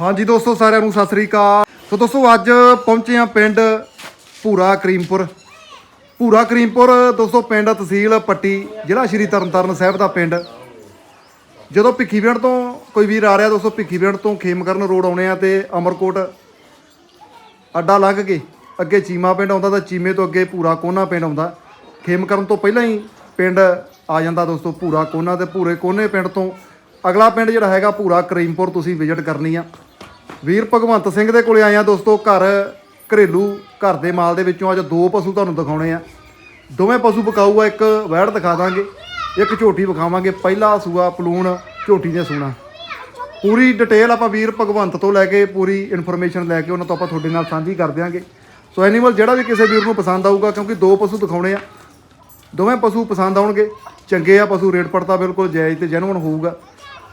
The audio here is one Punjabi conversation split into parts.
ਹਾਂਜੀ ਦੋਸਤੋ, ਸਾਰਿਆਂ ਨੂੰ ਸਤਿ ਸ੍ਰੀ ਅਕਾਲ। ਸੋ ਦੋਸਤੋ, ਅੱਜ ਪਹੁੰਚੇ ਆ ਪਿੰਡ ਭੂਰਾ ਕਰੀਮਪੁਰ। ਭੂਰਾ ਕਰੀਮਪੁਰ, ਦੋਸਤੋ, ਪਿੰਡ ਤਹਿਸੀਲ ਪੱਟੀ, ਜ਼ਿਲ੍ਹਾ ਸ਼੍ਰੀ ਤਰਨਤਾਰਨ ਸਾਹਿਬ ਦਾ ਪਿੰਡ। ਜਦੋਂ ਭਿੱਖੀਵਿੰਡ ਤੋਂ ਕੋਈ ਵੀਰ ਆ ਰਿਹਾ, ਦੋਸਤੋ ਭਿੱਖੀਵਿੰਡ ਤੋਂ ਖੇਮਕਰਨ ਰੋਡ ਆਉਣੇ ਆ ਤੇ ਅਮਰਕੋਟ, ਅੱਡਾ ਲੰਘ ਕੇ ਅੱਗੇ ਚੀਮਾ ਪਿੰਡ ਆਉਂਦਾ ਤਾਂ ਚੀਮੇ ਤੋਂ ਅੱਗੇ ਭੂਰਾ ਕੋਨਾ ਪਿੰਡ ਆਉਂਦਾ। ਖੇਮਕਰਨ ਤੋਂ ਪਹਿਲਾਂ ਹੀ ਪਿੰਡ ਆ ਜਾਂਦਾ ਦੋਸਤੋ, ਭੂਰਾ ਕੋਨਾ ਤੇ ਭੂਰੇ ਕੋਨੇ ਪਿੰਡ ਤੋਂ ਅਗਲਾ ਪਿੰਡ ਜਿਹੜਾ ਹੈਗਾ ਪੂਰਾ ਕਰੀਮਪੁਰ ਤੁਸੀਂ ਵਿਜ਼ਿਟ ਕਰਨੀ ਆ। ਵੀਰ ਭਗਵੰਤ ਸਿੰਘ ਦੇ ਕੋਲੇ ਆਏ ਆ ਦੋਸਤੋ, ਘਰ ਘਰੇਲੂ ਘਰ ਦੇ ਮਾਲ ਦੇ ਵਿੱਚੋਂ ਅੱਜ ਦੋ ਪਸ਼ੂ ਤੁਹਾਨੂੰ ਦਿਖਾਉਣੇ ਆ। ਦੋਵੇਂ ਪਸ਼ੂ ਵਿਕਾਊ ਆ ਇੱਕ ਵੈੜ ਦਿਖਾ ਦਾਂਗੇ, ਇੱਕ ਝੋਟੀ ਵਿਖਾਵਾਂਗੇ। ਪਹਿਲਾ ਸੂਆ ਪਲੂਣ, ਝੋਟੀ ਨੇ ਸੂਣਾ। ਪੂਰੀ ਡਿਟੇਲ ਆਪਾਂ ਵੀਰ ਭਗਵੰਤ ਤੋਂ ਲੈ ਕੇ, ਪੂਰੀ ਇਨਫੋਰਮੇਸ਼ਨ ਲੈ ਕੇ, ਉਹਨਾਂ ਤੋਂ ਆਪਾਂ ਤੁਹਾਡੇ ਨਾਲ ਸਾਂਝੀ ਕਰ ਦਿਆਂਗੇ। ਸੋ ਐਨੀਮਲ ਜਿਹੜਾ ਵੀ ਕਿਸੇ ਵੀਰ ਨੂੰ ਪਸੰਦ ਆਊਗਾ, ਕਿਉਂਕਿ ਦੋ ਪਸ਼ੂ ਦਿਖਾਉਣੇ ਆ। ਦੋਵੇਂ ਪਸ਼ੂ ਪਸੰਦ ਆਉਣਗੇ। ਚੰਗੇ ਆ ਪਸ਼ੂ, ਰੇਟ ਪੜਤਾ ਬਿਲਕੁਲ ਜਾਇਜ਼ ਤੇ ਜੈਨੂਨ ਹੋਊਗਾ।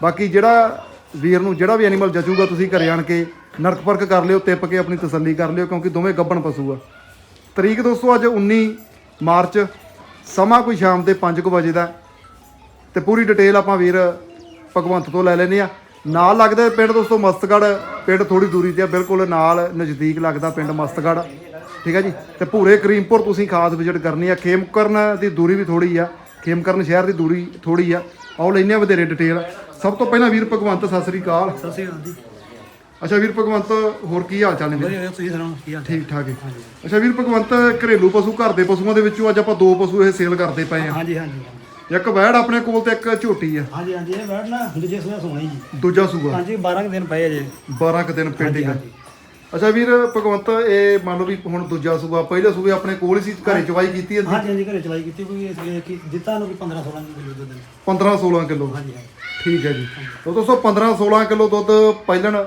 ਬਾਕੀ ਜਿਹੜਾ ਵੀਰ ਨੂੰ ਜਿਹੜਾ ਵੀ ਐਨੀਮਲ ਜਚੂਗਾ, ਤੁਸੀਂ ਘਰੇ ਆਣ ਕੇ ਨਰਕ ਪਰਖ ਕਰ ਲਿਓ ਤਿੱਪ ਕੇ ਆਪਣੀ ਤਸੱਲੀ ਕਰ ਲਿਓ, ਕਿਉਂਕਿ ਦੋਵੇਂ ਗੱਬਣ ਪਸ਼ੂ ਆ। ਤਰੀਕ ਦੋਸਤੋ, ਅੱਜ 19 ਮਾਰਚ, ਸਮਾਂ ਕੋਈ ਸ਼ਾਮ ਦੇ 5:00 ਵਜੇ ਦਾ। ਤੇ ਪੂਰੀ ਡਿਟੇਲ ਆਪਾਂ ਵੀਰ ਭਗਵੰਤ ਤੋਂ ਲੈ ਲੈਨੇ ਆ। ਨਾਲ ਲੱਗਦਾ ਪਿੰਡ ਦੋਸਤੋ ਮਸਤਗੜ ਪਿੰਡ ਥੋੜੀ ਦੂਰੀ ਤੇ ਆ, ਬਿਲਕੁਲ ਨਾਲ ਨਜ਼ਦੀਕ ਲੱਗਦਾ ਪਿੰਡ ਮਸਤਗੜ ਠੀਕ ਹੈ ਜੀ? ਤੇ ਭੂਰੇ ਕਰੀਮਪੁਰ ਤੁਸੀਂ ਖਾਸ ਵਿਜ਼ਿਟ ਕਰਨੀ ਆ। ਖੇਮਕਰਨ ਦੀ ਦੂਰੀ ਵੀ ਥੋੜੀ ਆ। ਖੇਮਕਰਨ ਸ਼ਹਿਰ ਦੀ ਦੂਰੀ ਥੋੜੀ ਆ। ਆਓ ਲੈਨੇ ਆ ਵਧੇਰੇ ਡਿਟੇਲ ਸਭ ਤੋਂ ਪਹਿਲਾਂ ਵੀਰ ਭਗਵੰਤ ਸਤਿ ਸ੍ਰੀ ਅਕਾਲ। ਸਤਿ ਸ਼੍ਰੀ ਅਕਾਲ ਜੀ। ਅੱਛਾ ਵੀਰ ਭਗਵੰਤ ਹੋਰ ਕੀ ਹਾਲ ਚਾਲ ਨੇ ਵੀਰ? ਵਧੀਆ ਤੁਸੀਂ ਸੁਣਾਓ ਕੀ ਹਾਲ ਠੀਕ ਠਾਕ ਹੈ ਅੱਛਾ ਵੀਰ ਭਗਵੰਤ ਘਰੇਲੂ ਪਸ਼ੂ ਘਰ ਦੇ ਪਸ਼ੂਆਂ ਦੇ ਵਿੱਚੋਂ ਅੱਜ ਆਪਾਂ ਦੋ ਪਸ਼ੂ ਇਹ ਸੇਲ ਕਰਦੇ ਪਏ ਆ ਹਾਂਜੀ ਹਾਂਜੀ ਇੱਕ ਵੈੜ ਆਪਣੇ ਕੋਲ ਤੇ ਇੱਕ ਝੋਟੀ ਆ। ਹਾਂਜੀ ਹਾਂਜੀ ਇਹ ਬੈਠ ਨਾ ਦੂਜੇ ਸੂਆ ਸੋਣੀ ਜੀ। ਦੂਜਾ ਸੂਆ। ਹਾਂਜੀ 12 ਕੁ ਦਿਨ ਪਏ ਅਜੇ 12 ਕੁ ਦਿਨ ਪੈਂਡਿੰਗ ਆ। ਹਾਂਜੀ। ਅੱਛਾ ਵੀਰ ਭਗਵੰਤ ਇਹ ਮੰਨ ਲਓ ਵੀ ਹੁਣ ਦੂਜਾ ਸੂਆ ਪਹਿਲੇ ਸੂਏ ਆਪਣੇ ਕੋਲ ਹੀ ਸੀ ਘਰੇ ਚਵਾਈ ਕੀਤੀ ਹਾਂਜੀ ਹਾਂਜੀ ਘਰੇ ਚਵਾਈ ਕੀਤੀ ਕੋਈ ਕਿ ਦਿੱਤਾ ਨੂੰ ਕੋਈ 15 16 ਕਿਲੋ ਦੁੱਧ ਨੇ। 15 16 ਕਿਲੋ। ਹਾਂਜੀ ਹਾਂਜੀ। ਠੀਕ ਹੈ ਜੀ। ਤੋ ਦੋਸਤੋ 15 16 ਕਿਲੋ ਦੁੱਧ ਪਹਿਲਣ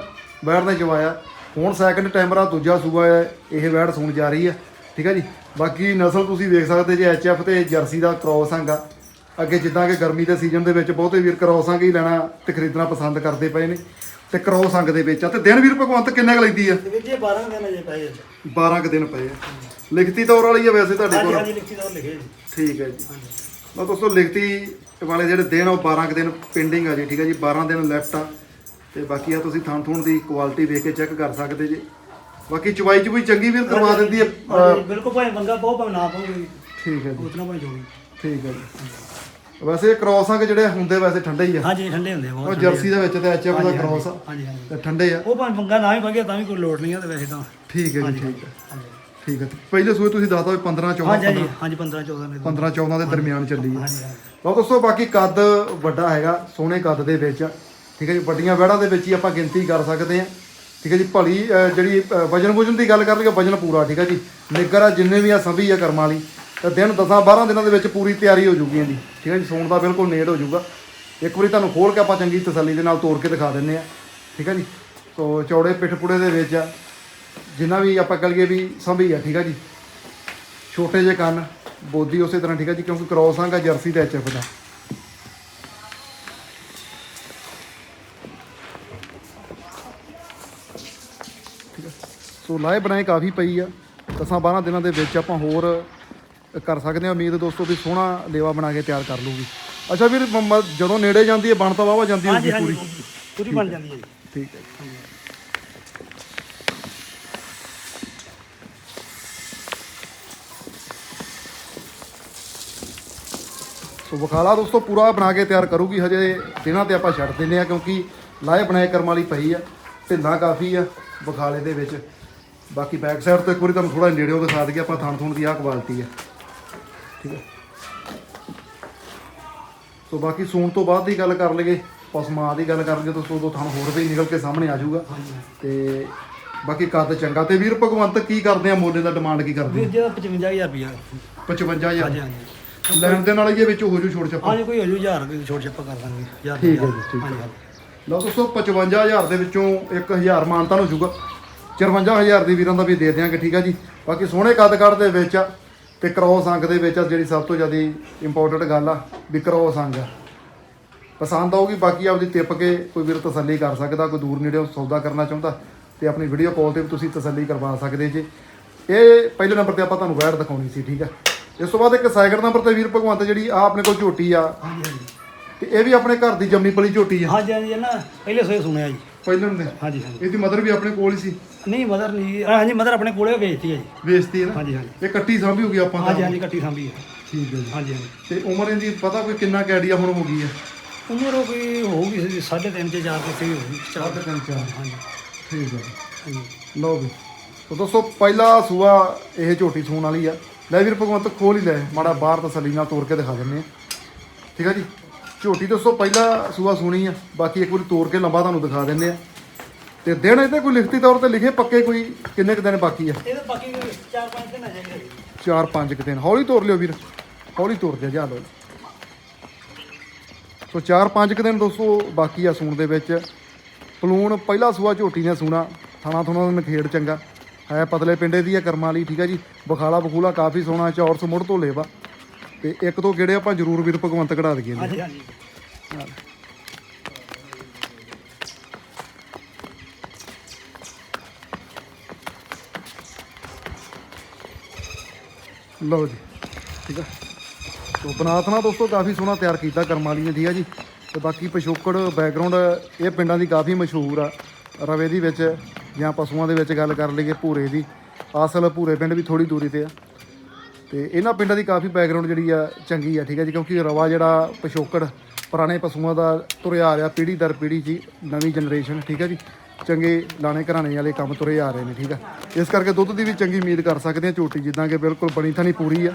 ਵੈੜ ਨੇ ਚਵਾਇਆ ਹੁਣ ਸੈਕੰਡ ਟਾਈਮਰ ਆ ਦੂਜਾ ਸੂਆ ਹੈ ਇਹ ਵੈੜ ਸੂਣ ਜਾ ਰਹੀ ਹੈ। ਠੀਕ ਹੈ ਜੀ। ਬਾਕੀ ਨਸਲ ਤੁਸੀਂ ਵੇਖ ਸਕਦੇ ਜੇ ਐਚਐਫ ਤੇ ਜਰਸੀ ਦਾ ਕ੍ਰੋਸ ਹੈਗਾ। ਅੱਗੇ ਜਿੱਦਾਂ ਕਿ ਗਰਮੀ ਦੇ ਸੀਜ਼ਨ ਦੇ ਵਿੱਚ ਬਹੁਤੇ ਵੀਰ ਕ੍ਰੋਸ ਅੰਗ ਹੀ ਲੈਣਾ ਤੇ ਖਰੀਦਣਾ ਪਸੰਦ ਕਰਦੇ ਪਏ ਨੇ। ਤੇ ਕ੍ਰੋਸ ਅੰਗ ਦੇ ਵਿੱਚ ਆ। ਤੇ ਦਿਨ ਵੀਰ ਭਗਵੰਤ ਕਿੰਨੇ ਕੁ ਲੈਂਦੀ ਆ? ਵੀਰ ਜੀ ਇਹ 12 ਕੁ ਦਿਨ ਅਜੇ ਪਏ ਅਜੇ 12 ਕੁ ਦਿਨ ਪਏ ਆ। ਲਿਖਤੀ ਤੌਰ ਵਾਲੀ ਆ ਵੈਸੇ ਤੁਹਾਡੇ ਕੋਲ। ਹਾਂਜੀ ਲਿਖੀ ਦਾ ਲਿਖੇ ਜੀ। ਠੀਕ ਹੈ ਜੀ। ਲਓ ਦੋਸਤੋ ਲਿਖਤੀ ਵਾਲੇ ਜਿਹੜੇ ਦਿਨ ਉਹ 12 ਕੁ ਦਿਨ ਪੈਂਡਿੰਗ ਆ ਜੀ ਠੀਕ ਹੈ ਜੀ? 12 ਦਿਨ ਲੈਫਟ ਆ। ਤੇ ਬਾਕੀ ਆ ਤੁਸੀਂ ਥਣ ਥੂਣ ਦੀ ਕੁਆਲਿਟੀ ਵੇਖ ਕੇ ਚੈੱਕ ਕਰ ਸਕਦੇ ਜੀ। ਬਾਕੀ ਚਵਾਈ ਚ ਵੀ ਚੰਗੀ ਵੀਰ ਕਰਵਾ ਦਿੰਦੀ ਹੈ ਹਾਂਜੀ, ਬਿਲਕੁਲ ਭਾਵੇਂ ਮੰਗਾ ਪਾਓ ਭਾਵੇਂ ਨਾ ਪਾਓ ਠੀਕ ਹੈ ਜੀ। ਉਤਨਾ ਭਾਵੇਂ ਜੋਗੀ ਠੀਕ ਹੈ ਜੀ। ਵੈਸੇ ਕ੍ਰੋਸ ਜਿਹੜੇ ਹੁੰਦੇ ਵੈਸੇ ਠੰਡੇ ਹੀ ਆ? ਹਾਂਜੀ ਠੰਡੇ ਹੁੰਦੇ ਆ ਉਹ ਬਹੁਤ ਜਰਸੀ ਦੇ ਵਿੱਚ ਤੇ ਐਚਐਫ ਦਾ ਕ੍ਰੋਸ ਆ ਹਾਂਜੀ ਹਾਂਜੀ। ਤੇ ਠੰਡੇ ਆ। ਉਹ ਭਾਵੇਂ ਮੰਗਾ ਨਾ ਹੀ ਮੰਗੇ ਤਾਂ ਵੀ ਕੋਈ ਲੋੜ ਨਹੀਂ ਆ ਤੇ ਵੈਸੇ ਤਾਂ। ਠੀਕ ਹੈ ਜੀ ਠੀਕ ਹੈ ਹਾਂਜੀ। ਠੀਕ ਹੈ ਪਹਿਲੇ ਸੂਏ ਤੁਸੀਂ ਦੱਸਦਾ ਵੀ 15 14 ਹਾਂਜੀ ਹਾਂਜੀ। ਹਾਂਜੀ 15 14 ਨੇ 15 14 ਦੇ ਦਰਮਿਆਨ ਚੱਲੀ ਹੈ ਹਾਂਜੀ ਹਾਂਜੀ। ਲਓ ਦੋਸਤੋ ਬਾਕੀ ਕੱਦ ਵੱਡਾ ਹੈਗਾ ਸੋਹਣੇ ਕੱਦ ਦੇ ਵਿੱਚ। ਠੀਕ ਹੈ ਜੀ ਵੱਡੀਆਂ ਵਹਿੜਾਂ ਦੇ ਵਿੱਚ ਹੀ ਆਪਾਂ ਗਿਣਤੀ ਕਰ ਸਕਦੇ ਹਾਂ ਠੀਕ ਹੈ ਜੀ ਭਲੀ ਅਹ, ਜਿਹੜੀ ਵਜਨ ਵੁਜਨ ਦੀ ਗੱਲ ਕਰ ਲਈਏ ਵਜਨ ਪੂਰਾ ਠੀਕ ਹੈ ਜੀ। ਨਿੱਗਰ ਆ ਜਿੰਨੇ ਵੀ ਆ ਸੰਭੀ ਆ ਕਰਮਾਂ ਵਾਲੀ। ਤਾਂ ਦਿਨ 10 12 ਦਿਨਾਂ ਦੇ ਵਿੱਚ ਪੂਰੀ ਤਿਆਰੀ ਹੋ ਜੂਗੀ ਇਹਦੀ। ਠੀਕ ਹੈ ਜੀ ਸੌਣ ਦਾ ਬਿਲਕੁਲ ਨੇੜ ਹੋ ਜਾਊਗਾ ਇੱਕ ਵਾਰੀ ਤੁਹਾਨੂੰ ਖੋਲ ਕੇ ਆਪਾਂ ਚੰਗੀ ਤਸੱਲੀ ਦੇ ਨਾਲ ਤੋੜ ਕੇ ਦਿਖਾ ਦਿੰਨੇ ਆ। ਠੀਕ ਹੈ ਜੀ ਸੋ ਚੌੜੇ ਪਿੱਠ ਪੁੜੇ ਦੇ ਵਿੱਚ ਆ। ਜਿੰਨਾ ਵੀ ਆਪਾਂ ਕਹ ਲਈਏ ਵੀ ਸੰਭੀ ਆ ਠੀਕ ਹੈ ਜੀ? ਛੋਟੇ ਜਿਹੇ ਕੰਨ ਬੋਦੀ ਉਸੇ ਤਰ੍ਹਾਂ ਠੀਕ ਹੈ ਜੀ? ਕਿਉਂਕਿ ਕ੍ਰੋਸ ਆਂਗਾ ਜਰਸੀ ਤੇ ਐਚਐਫ ਦਾ। ਹੈ ਸੋ ਲਾਏ ਬਣਾਏ ਕਾਫੀ ਪਈ ਆ। ਦਸਾਂ 12 ਦਿਨਾਂ ਦੇ ਵਿੱਚ ਆਪਾਂ ਹੋਰ ਕਰ ਸਕਦੇ ਹਾਂ ਉਮੀਦ ਦੋਸਤੋ ਵੀ ਸੋਹਣਾ ਲੇਵਾ ਬਣਾ ਕੇ ਤਿਆਰ ਕਰ ਲੂਗੀ ਅੱਛਾ ਵੀਰ ਜਦੋਂ ਨੇੜੇ ਜਾਂਦੀ ਹੈ ਬਣ ਤਾਂ ਵਾਵਾ ਜਾਂਦੀ ਹਾਂਜੀ ਪੂਰੀ। ਪੂਰੀ ਬਣ ਜਾਂਦੀ ਹੈ ਜੀ। ਠੀਕ ਹੈ ਸੋ ਬਖਾਲਾ ਦੋਸਤੋ ਪੂਰਾ ਬਣਾ ਕੇ ਤਿਆਰ ਕਰੂਗੀ। ਹਜੇ ਦਿਨਾਂ ਤੇ ਆਪਾਂ ਛੱਡ ਦਿੰਦੇ ਆ ਕਿਉਂਕਿ ਲਾਏ ਬਣਾਏ ਕਰਮ ਵਾਲੀ ਪਈ ਆ ਢਿੱਲਾਂ ਕਾਫੀ ਆ ਬਖਾਲੇ ਦੇ ਵਿੱਚ। ਬਾਕੀ ਬੈਕ ਸਾਈਡ ਤੋਂ ਇੱਕ ਵਾਰੀ ਤੁਹਾਨੂੰ ਥੋੜਾ ਨੇੜਿਓਂ ਦਿਖਾ ਦਈਏ ਆਪਾਂ ਥਣ ਥੁਣ ਦੀ ਆਹ ਕੁਆਲਿਟੀ ਆ। ਠੀਕ ਹੈ ਸੋ ਬਾਕੀ ਸੂਣ ਤੋਂ ਬਾਅਦ ਦੀ ਗੱਲ ਕਰ ਲਈਏ ਪਸਮਾ ਦੀ ਗੱਲ ਕਰ ਲਈਏ ਤਾਂ ਉਦੋਂ ਥਣ ਹੋਰ ਵੀ ਨਿਕਲ ਕੇ ਸਾਹਮਣੇ ਆ ਜਾਊਗਾ। ਤੇ ਬਾਕੀ ਕੱਦ ਚੰਗਾ ਤੇ ਵੀਰ ਭਗਵੰਤ ਕੀ ਕਰਦੇ ਆ? ਮੋਲੇ ਦਾ ਡਿਮਾਂਡ ਕੀ ਕਰਦੇ ਵੀਰ ਜੀ 55000 ਰੁਪਇਆ 55000 ਹਾਂਜੀ ਹਾਂਜੀ। ਲੈਣ ਦੇ ਨਾਲ ਇਹ ਵਿੱਚ ਹੋ ਜੂ ਛੋੜ ਛੱਪਾ। ਹਾਂਜੀ ਕੋਈ ਹਜੂ 1000 ਕੋਈ ਛੋਟ ਛੱਪਾ ਕਰ ਦਾਂਗੇ 1000 ਠੀਕ ਹੈ ਜੀ, ਠੀਕ ਹੈ। ਲਓ ਦੋਸਤੋ 55000 ਦੇ ਵਿੱਚੋਂ 1000 ਮਾਨਤਾ ਹੋ ਜਾਊਗਾ 54000 ਦੀ ਵੀਰਾਂ ਦਾ ਵੀ ਦੇ ਦਿਆਂਗੇ ਠੀਕ ਆ ਜੀ। ਬਾਕੀ ਸੋਹਣੇ ਕੱਦ ਕੱਦ ਦੇ ਵਿੱਚ ਆ ਤੇ ਕ੍ਰੋਸ ਅੰਗ ਦੇ ਵਿੱਚ ਆ ਜਿਹੜੀ ਸਭ ਤੋਂ ਜ਼ਿਆਦਾ ਇੰਪੋਰਟੈਂਟ ਗੱਲ ਆ ਵੀ ਕ੍ਰੋਸ ਅੰਗ ਆ। ਪਸੰਦ ਆਊਗੀ ਬਾਕੀ ਆਪਦੀ ਟਿੱਪ ਕੇ ਕੋਈ ਵੀਰ ਤਸੱਲੀ ਕਰ ਸਕਦਾ ਕੋਈ ਦੂਰ ਨੇੜੇ ਸੌਦਾ ਕਰਨਾ ਚਾਹੁੰਦਾ ਤੇ ਆਪਣੀ ਵੀਡੀਓ ਕਾਲ ਤੇ ਵੀ ਤੁਸੀਂ ਤਸੱਲੀ ਕਰਵਾ ਸਕਦੇ ਜੀ। ਇਹ ਪਹਿਲੇ ਨੰਬਰ ਤੇ ਆਪਾਂ ਤੁਹਾਨੂੰ ਵੈੜ ਦਿਖਾਉਣੀ ਸੀ ਠੀਕ ਆ ਇਸ ਤੋਂ ਬਾਅਦ ਇੱਕ ਸੈਕਿੰਡ ਨੰਬਰ ਤੇ ਵੀਰ ਭਗਵੰਤ ਜਿਹੜੀ ਆ ਆਪਣੇ ਕੋਲ ਝੋਟੀ ਆ। ਹਾਂਜੀ ਹਾਂਜੀ। ਤੇ ਇਹ ਵੀ ਆਪਣੇ ਘਰ ਦੀ ਜੰਮੀ ਪਲੀ ਝੋਟੀ ਆ। ਹਾਂਜੀ ਹਾਂਜੀ ਇਹ ਨਾ ਪਹਿਲੇ ਸੋਏ ਸੁਣਿਆ ਜੀ। ਪਹਿਲਾਂ ਨੇ। ਹਾਂਜੀ ਹਾਂਜੀ। ਇਹਦੀ ਮਦਰ ਵੀ ਆਪਣੇ ਕੋਲ ਹੀ ਸੀ। ਨਹੀਂ ਮਦਰ ਨਹੀਂ। ਅਹ ਹਾਂਜੀ ਮਦਰ ਆਪਣੇ ਕੋਲੇ ਵੇਚਤੀ ਹੈ ਜੀ। ਵੇਚਤੀ ਹੈ ਨਾ? ਹਾਂਜੀ ਹਾਂਜੀ। ਇਹ ਕੱਟੀ ਸਾਂਭੀ ਹੋ ਗਈ ਆਪਾਂ ਹਾਂਜੀ ਤਾਂ। ਹਾਂਜੀ ਕੱਟੀ ਸਾਂਭੀ ਹੈ ਠੀਕ ਹੈ ਜੀ। ਹਾਂਜੀ ਹਾਂਜੀ। ਤੇ ਉਮਰ ਇਹਦੀ ਪਤਾ ਕੋਈ ਕਿੰਨਾ ਕੁ ਹੁਣ ਹੋ ਗਈ ਹੈ ਉਮਰ ਉਹ ਕੋਈ ਹੋਊਗੀ ਸੀ ਸਾਢੇ ਤਿੰਨ ਤੇ ਚਾਰ ਕਿਤੇ ਹੋਊਗੀ ਚਾਰ। ਸਾਢੇ ਤਿੰਨ ਚਾਰ। ਹਾਂਜੀ। ਠੀਕ ਹੈ ਹਾਂਜੀ। ਲਓ ਵੀ ਤੋ ਦੋਸਤੋ ਪਹਿਲਾ ਸੂਆ ਇਹ ਝੋਟੀ ਸੂਣ ਵਾਲੀ ਆ। ਲੈ ਵੀਰ ਭਗਵੰਤ ਖੋਲ ਹੀ ਲੈ ਮਾੜਾ ਬਾਹਰ ਤਸੱਲੀ ਨਾਲ ਤੋੜ ਕੇ ਦਿਖਾ ਦਿੰਨੇ ਆ ਠੀਕ ਆ ਜੀ? ਝੋਟੀ ਦੋਸਤੋ ਪਹਿਲਾ ਸੂਆ ਸੁਣੀ ਆ ਬਾਕੀ ਇੱਕ ਵਾਰੀ ਤੋੜ ਕੇ ਲੰਬਾ ਤੁਹਾਨੂੰ ਦਿਖਾ ਦਿੰਨੇ ਆ ਤੇ ਦਿਨ ਇਹਦੇ ਕੋਈ ਲਿਖਤੀ ਤੌਰ ਤੇ ਲਿਖੇ ਪੱਕੇ ਕੋਈ ਕਿੰਨੇ ਕੁ ਦਿਨ ਬਾਕੀ ਆ? ਇਹਦੇ ਬਾਕੀ ਚਾਰ ਪੰਜ ਦਿਨ ਆ ਜਾਣਗੇ। ਚਾਰ ਪੰਜ ਕੁ ਦਿਨ। ਹੌਲੀ ਤੋੜ ਲਿਓ ਵੀਰ ਹੌਲੀ ਤੋੜ ਦਿਆ ਜਾ ਲਓ। ਸੋ ਚਾਰ ਪੰਜ ਕੁ ਦਿਨ ਦੋਸਤੋ ਬਾਕੀ ਆ ਸੂਣ ਦੇ ਵਿੱਚ। ਪਲੂਣ ਪਹਿਲਾ ਸੂਆ ਝੋਟੀ ਨੇ ਸੂਣਾ ਥਾਣਾ ਥੁਣਾ ਦਾ ਨਖੇੜ ਚੰਗਾ। ਹੈ ਪਤਲੇ ਪਿੰਡੇ ਦੀ ਆ ਕਰਮਾਂ ਵਾਲੀ ਠੀਕ ਆ ਜੀ? ਬਖਾਲਾ ਬਖੂਲਾ ਕਾਫੀ ਸੋਹਣਾ ਚੌਰਸ ਮੁੜ ਤੋਂ ਲੇਵਾ ਤੇ ਇੱਕ ਤੋਂ ਗੇੜੇ ਆਪਾਂ ਜ਼ਰੂਰ ਵੀਰ ਭਗਵੰਤ ਕਢਾ ਦਈਏ। ਹਾਂਜੀ ਹਾਂਜੀ। ਲਓ ਜੀ ਠੀਕ ਆ। ਸੋ ਬਨਾਤ ਨਾ ਦੋਸਤੋ ਕਾਫੀ ਸੋਹਣਾ ਤਿਆਰ ਕੀਤਾ ਕਰਮਾਂ ਵਾਲੀ ਨੇ ਠੀਕ ਆ ਜੀ? ਤੇ ਬਾਕੀ ਪਿਛੋਕੜ ਬੈਕਗ੍ਰਾਉਂਡ ਇਹ ਪਿੰਡਾਂ ਦੀ ਕਾਫੀ ਮਸ਼ਹੂਰ ਆ ਰਵੇ ਦੀ ਵਿੱਚ। ਜਾਂ ਪਸ਼ੂਆਂ ਦੇ ਵਿੱਚ ਗੱਲ ਕਰ ਲਈਏ ਭੂਰੇ ਦੀ, ਅਸਲ ਭੂਰੇ ਪਿੰਡ ਵੀ ਥੋੜੀ ਦੂਰੀ ਤੇ ਆ। ਤੇ ਇਹਨਾਂ ਪਿੰਡਾਂ ਦੀ ਕਾਫੀ ਬੈਕਗ੍ਰਾਉਂਡ ਜਿਹੜੀ ਆ ਚੰਗੀ ਆ, ਠੀਕ ਆ ਜੀ, ਕਿਉਂਕਿ ਰਵਾ ਜਿਹੜਾ ਪਿਛੋਕੜ, ਪੁਰਾਣੇ ਪਸ਼ੂਆਂ ਦਾ ਤੁਰਿਆ ਆ ਰਿਹਾ ਪੀੜ੍ਹੀ ਦਰ ਪੀੜ੍ਹੀ ਜੀ, ਨਵੀਂ ਜਨਰੇਸ਼ਨ ਠੀਕ ਆ ਜੀ। ਚੰਗੇ ਲਾਣੇ ਘਰਾਣੇ ਵਾਲੇ ਕੰਮ ਤੁਰੇ ਆ ਰਹੇ ਨੇ, ਠੀਕ ਆ। ਇਸ ਕਰਕੇ ਦੁੱਧ ਦੀ ਵੀ ਚੰਗੀ ਉਮੀਦ ਕਰ ਸਕਦੇ ਆ ਝੋਟੀ, ਜਿੱਦਾਂ ਕਿ ਬਿਲਕੁਲ ਬਣੀ ਥਣੀ ਪੂਰੀ ਆ।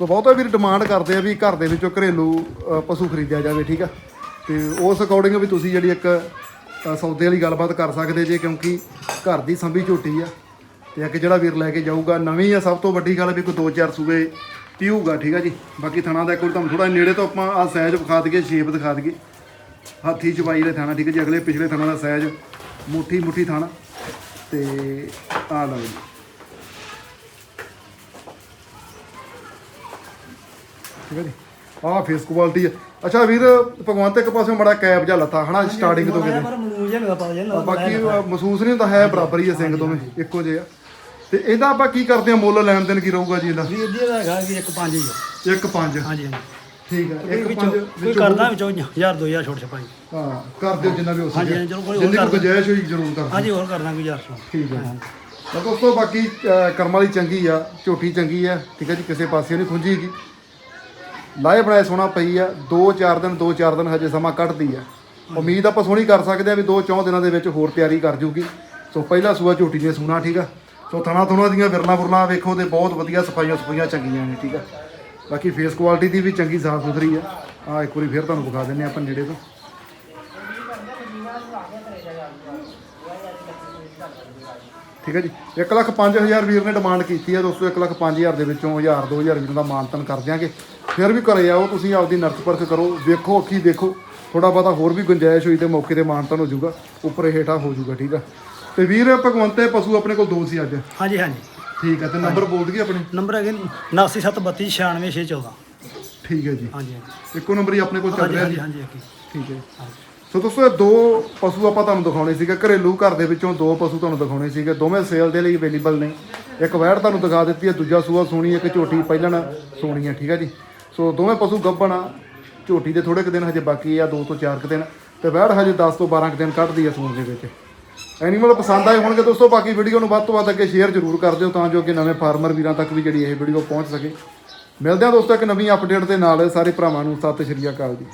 ਤੋ ਬਹੁਤਾ ਵੀਰ ਡਿਮਾਂਡ ਕਰਦੇ ਆ ਵੀ ਘਰ ਦੇ ਵਿੱਚੋਂ ਘਰੇਲੂ ਪਸ਼ੂ ਖਰੀਦਿਆ ਜਾਵੇ, ਠੀਕ ਆ? ਤੇ ਉਸ ਅਕੋਰਡਿੰਗ ਵੀ ਤੁਸੀਂ ਜਿਹੜੀ ਇੱਕ ਸੌਦੇ ਵਾਲੀ ਗੱਲਬਾਤ ਕਰ ਸਕਦੇ ਜੇ, ਕਿਉਂਕਿ ਘਰ ਦੀ ਸੰਭੀ ਝੋਟੀ ਆ। ਤੇ ਇੱਕ ਜਿਹੜਾ ਵੀਰ ਲੈ ਕੇ ਜਾਊਗਾ, ਨਵੀਂ ਆ, ਸਭ ਤੋਂ ਵੱਡੀ ਗੱਲ ਵੀ ਕੋਈ ਦੋ ਚਾਰ ਸੂਏ ਪੀਊਗਾ, ਠੀਕ ਆ ਜੀ? ਬਾਕੀ ਥਣਾ ਦਾ ਇੱਕ ਵਾਰ ਤੁਹਾਨੂੰ ਥੋੜਾ ਨੇੜੇ ਤੋਂ ਆਪਾਂ ਆ ਸਹਿਜ ਵਿਖਾ ਦਈਏ, ਸ਼ੇਪ ਦਿਖਾ ਦਈਏ। ਹਾਥੀ ਚਬਾਈ ਦੇ ਥਾਣਾ, ਠੀਕ ਹੈ ਜੀ? ਅਗਲੇ ਪਿਛਲੇ ਥਾਣਾ ਦਾ ਸਹਿਜ ਮੁੱਠੀ ਮੁੱਠੀ ਥਾਣਾ। ਤੇ ਆ ਲਓ ਜੀ। ਠੀਕ ਹੈ ਜੀ। ਆਹ ਫੇਸ ਕੁਆਲਿਟੀ ਹੈ। ਅੱਛਾ ਵੀਰ ਭਗਵੰਤ ਇੱਕ ਪਾਸੇ ਬੜਾ ਕੈਪ ਜਿਹਾ ਲੱਥਾ ਹਨਾ ਸਟਾਰਟਿੰਗ ਤੋਂ ਕਿਤੇ। ਪਰ ਮੈਨੂੰ ਜਿਹਾ ਨਹੀਂ ਪਤਾ ਜਿਹਾ ਬਾਕੀ ਮਹਿਸੂਸ ਨਹੀਂ ਹੁੰਦਾ ਹੈ ਬਰਾਬਰ ਹੀ ਹੈ ਸਿੰਘ ਦੋਵੇਂ ਇੱਕੋ ਜਿਹੇ ਆ। ਤੇ ਇਹਦਾ ਆਪਾਂ ਕੀ ਕਰਦੇ ਆ ਮੁੱਲ ਲੈਣ ਦੇਣ ਕੀ ਰਹੂਗਾ ਜੀ ਇਹਦਾ? ਵੀ ਇਹਦੀ ਦਾ ਹੈਗਾ ਵੀ ਇੱਕ ਪੰਜ ਹੀ ਆ। 1 5 ਹਾਂਜੀ ਹਾਂਜੀ। ਠੀਕ ਹੈ ਕੋਈ 1 ਵਿੱਚੋਂ 5 ਕੋਈ ਕਰਦਾ ਵਿੱਚੋਂ 1000 2000 ਛੋਟ ਛਪਾਈ। ਹਾਂ ਕਰ ਦਿਓ ਜਿੰਨਾ ਵੀ ਹੋ ਸਕੇ। ਹਾਂਜੀ, ਚਲੋ ਕੋਈ ਹੋਰ ਕਰ ਗੁੰਜਾਇਸ਼ ਹੋਈ ਜ਼ਰੂਰ ਕਰ ਹਾਂਜੀ ਹੋਰ ਕਰਦਾ ਕੋਈ 400 ਠੀਕ ਹੈ ਤਾਂ ਦੋਸਤੋ ਬਾਕੀ ਅਹ, ਕਰਮ ਵਾਲੀ ਚੰਗੀ ਆ ਝੋਟੀ ਚੰਗੀ ਆ ਠੀਕ ਹੈ ਜੀ ਕਿਸੇ ਪਾਸੇ ਨਹੀਂ ਖੁੰਝੀਗੀ ਲਾਏ ਬਣਾਏ ਸੋਨਾ ਪਈ ਆ 2-4 ਦਿਨ 2-4 ਦਿਨ ਹਜੇ ਸਮਾਂ ਕੱਢਦੀ ਆ। ਉਮੀਦ ਆਪਾਂ ਸੋਹਣੀ ਕਰ ਸਕਦੇ ਆ ਵੀ 2-4 ਦਿਨਾਂ ਦੇ ਵਿੱਚ ਹੋਰ ਤਿਆਰੀ ਕਰ ਜੂਗੀ। ਸੋ ਪਹਿਲਾ ਸੂਆ ਝੋਟੀ ਨੇ ਸੂਣਾ, ਠੀਕ ਆ? ਸੋ ਥਣਾ ਥੁਣਾ ਦੀਆਂ ਵਿਰਲਾ ਬੁਰਲਾ ਵੇਖੋ ਤੇ ਬਹੁਤ ਵਧੀਆ ਸਫਾਈਆਂ ਸਫਾਈਆਂ ਚੰਗੀਆਂ ਨੇ, ਠੀਕ ਆ? ਬਾਕੀ ਫੇਸ ਕੁਆਲਿਟੀ ਦੀ ਵੀ ਚੰਗੀ ਸਾਫ਼ ਸੁਥਰੀ ਆ। ਆ ਇੱਕ ਵਾਰੀ ਫਿਰ ਤੁਹਾਨੂੰ ਵਿਖਾ ਦਿੰਨੇ ਆਪਾਂ ਨੇੜੇ ਤੋਂ। ਠੀਕ ਹੈ ਜੀ। 1 ਲੱਖ 5000 ਵੀਰ ਨੇ ਡਿਮਾਂਡ ਕੀਤੀ ਹੈ ਦੋਸਤੋ 1 ਲੱਖ 5000 ਦੇ ਵਿੱਚੋਂ 1000 2000 ਵੀਰ ਦਾ ਮਾਨਤਨ ਕਰ ਦਿਆਂਗੇ। ਫਿਰ ਵੀ ਘਰੇ ਆਓ ਤੁਸੀਂ ਆਪਦੀ ਨਰਕ ਪਰਖ ਕਰੋ ਵੇਖੋ ਅੱਖੀ ਦੇਖੋ ਥੋੜਾ ਬਹੁਤਾ ਹੋਰ ਵੀ ਗੁੰਜਾਇਸ਼ ਹੋਈ ਤੇ ਮੌਕੇ ਤੇ ਮਾਨਤਨ ਹੋ ਜਾਊਗਾ ਉੱਪਰ ਹੇਠਾਂ ਹੋ ਜਾਊਗਾ ਠੀਕ ਆ। ਤੇ ਵੀਰ ਭਗਵੰਤੇ ਪਸ਼ੂ ਆਪਣੇ ਕੋਲ ਦੋ ਸੀ ਅੱਜ। ਹਾਂਜੀ ਹਾਂਜੀ। ਠੀਕ ਹੈ ਤੇ ਨੰਬਰ ਬੋਲ ਦਈਏ ਆਪਣੇ? ਨੰਬਰ ਹੈਗੇ 99732 96614 ਠੀਕ ਹੈ ਜੀ। ਹਾਂਜੀ ਹਾਂਜੀ। ਇੱਕੋ ਨੰਬਰ ਹੀ ਆਪਣੇ ਕੋਲ ਚੱਲ ਰਿਹਾ ਹਾਂਜੀ ਜੀ ਹਾਂਜੀ। ਠੀਕ ਹੈ। ਸੋ ਦੋਸਤੋ, ਇਹ ਦੋ ਪਸ਼ੂ ਆਪਾਂ ਤੁਹਾਨੂੰ ਦਿਖਾਉਣੇ ਸੀਗੇ। ਘਰੇਲੂ ਘਰ ਦੇ ਵਿੱਚੋਂ ਦੋ ਪਸ਼ੂ ਤੁਹਾਨੂੰ ਦਿਖਾਉਣੇ ਸੀਗੇ। ਦੋਵੇਂ ਸੇਲ ਦੇ ਲਈ ਅਵੇਲੇਬਲ ਨੇ। ਇੱਕ ਵੈੜ ਤੁਹਾਨੂੰ ਦਿਖਾ ਦਿੱਤੀ ਹੈ, ਦੂਜਾ ਸੂਆ ਸੋਣੀ, ਇੱਕ ਝੋਟੀ ਪਹਿਲਣ ਸੋਣੀ ਹੈ, ਠੀਕ ਹੈ ਜੀ? ਸੋ ਦੋਵੇਂ ਪਸ਼ੂ ਗੱਭਣ ਆ। ਝੋਟੀ ਦੇ ਥੋੜੇ ਕੁ ਦਿਨ ਹਜੇ ਬਾਕੀ ਆ, ਦੋ ਤੋਂ ਚਾਰ ਕੁ ਦਿਨ। ਤੇ ਵੈੜ ਹਜੇ 10 ਤੋਂ 12 ਕੁ ਦਿਨ ਕੱਢਦੀ ਹੈ ਸੂਣ ਦੇ ਵਿੱਚ। ਐਨੀਮਲ ਪਸੰਦ ਆਏ ਹੋਣਗੇ ਦੋਸਤੋ, ਬਾਕੀ ਵੀਡੀਓ ਨੂੰ ਵੱਧ ਤੋਂ ਵੱਧ ਅੱਗੇ ਸ਼ੇਅਰ ਜ਼ਰੂਰ ਕਰ ਦਿਓ ਤਾਂ ਜੋ ਕਿ ਨਵੇਂ ਫਾਰਮਰ ਵੀਰਾਂ ਤੱਕ ਵੀ ਜਿਹੜੀ ਇਹ ਵੀਡੀਓ ਪਹੁੰਚ ਸਕੇ। ਮਿਲਦੇ ਹਾਂ ਦੋਸਤੋ ਇੱਕ ਨਵੀਂ ਅਪਡੇਟ ਦੇ ਨਾਲ। ਸਾਰੇ ਭਰਾਵਾਂ ਨੂੰ ਸਤਿ ਸ਼੍ਰੀ ਅਕਾਲ ਜੀ।